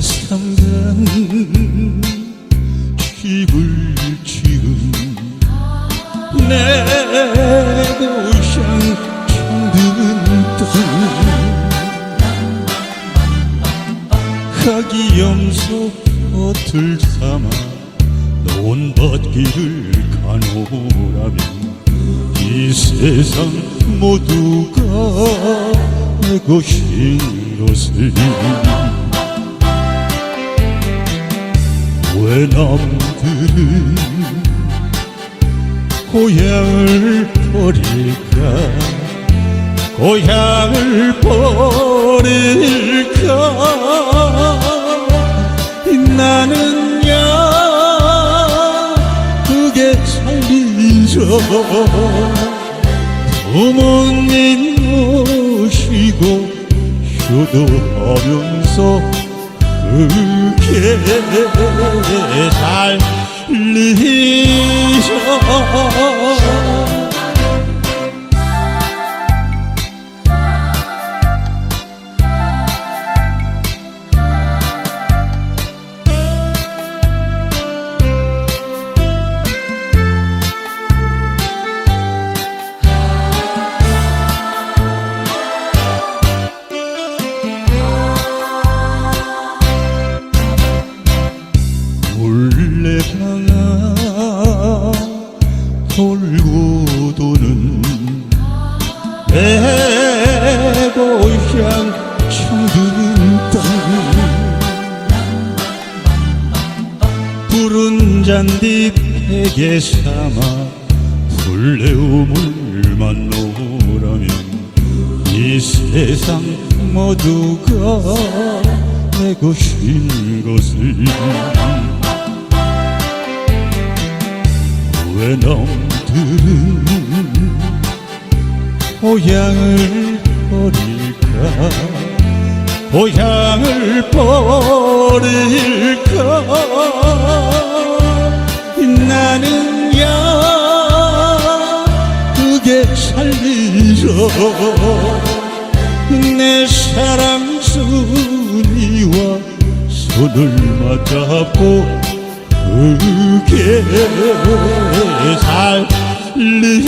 산간 집을 지은 내 고향 힘든 땅 하기 염소 곁을 삼아 논 밭길을 가노라면 이 세상 모두가 내 것인 것을. 왜 남들은 고향을 버릴까? 고향을 버릴까? 나는야 그게 살리죠. 부모님 모시고 효도하면서 그게 살리죠 돌고 도는 내 고향 청든 땅. 푸른 잔디 베개 삼아 풀레우물만 놓으라면 이 세상 모두가 내 것인 것을 왜남 들은 고향을 버릴까? 고향을 버릴까? 나는 야 그게 살리죠. 내 사랑 순이와 손을 맞잡고 그게 살 Nữ.